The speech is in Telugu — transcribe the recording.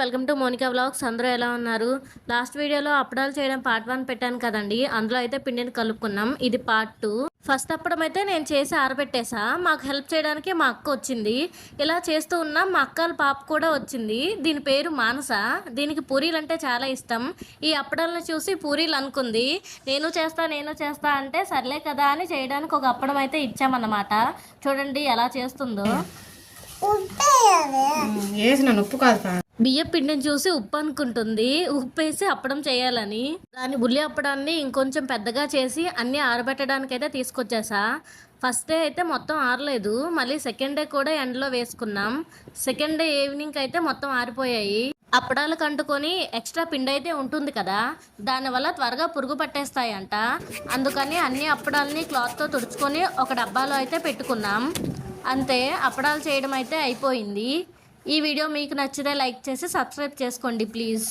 Welcome to Monika vlogs. అందరూ ఎలా ఉన్నారు? లాస్ట్ వీడియోలో అప్పడాలు చేయడం పార్ట్ వన్ పెట్టాను కదండి. అందులో అయితే పిండిని కలుపుకున్నాం. ఇది పార్ట్ టూ. ఫస్ట్ అప్పడం అయితే నేను చేసి ఆరబెట్టేసా. మాకు హెల్ప్ చేయడానికి మా అక్క వచ్చింది. ఇలా చేస్తూ ఉన్నా మా అక్కల పాప కూడా వచ్చింది. దీని పేరు మానస. దీనికి పూరీలు అంటే చాలా ఇష్టం. ఈ అప్పడాలను చూసి పూరీలు అనుకుంది. నేను చేస్తా నేను చేస్తా అంటే సర్లే కదా అని చేయడానికి ఒక అప్పడం అయితే ఇచ్చామన్నమాట. చూడండి ఎలా చేస్తుందో. వేసిన ఉప్పు కాదు. బియ్య పిండిని చూసి ఉప్పు అనుకుంటుంది. ఉప్పు వేసి అప్పడం చేయాలని. దాని బుల్లి అప్పడాన్ని ఇంకొంచెం పెద్దగా చేసి అన్ని ఆరబెట్టడానికి అయితే తీసుకొచ్చేసా. ఫస్ట్ డే అయితే మొత్తం ఆరలేదు. మళ్ళీ సెకండ్ డే కూడా ఎండలో వేసుకున్నాం. సెకండ్ డే ఈవినింగ్ అయితే మొత్తం ఆరిపోయాయి. అప్పడాలకు అంటుకొని ఎక్స్ట్రా పిండి అయితే ఉంటుంది కదా. దానివల్ల త్వరగా పురుగు పట్టేస్తాయంట. అందుకని అన్ని అప్పడాలని క్లాత్తో తుడుచుకొని ఒక డబ్బాలో అయితే పెట్టుకున్నాం. అంతే అప్పడాలు చేయడం అయితే అయిపోయింది. ఈ వీడియో మీకు నచ్చితే లైక్ చేసి సబ్స్క్రైబ్ చేసుకోండి ప్లీజ్.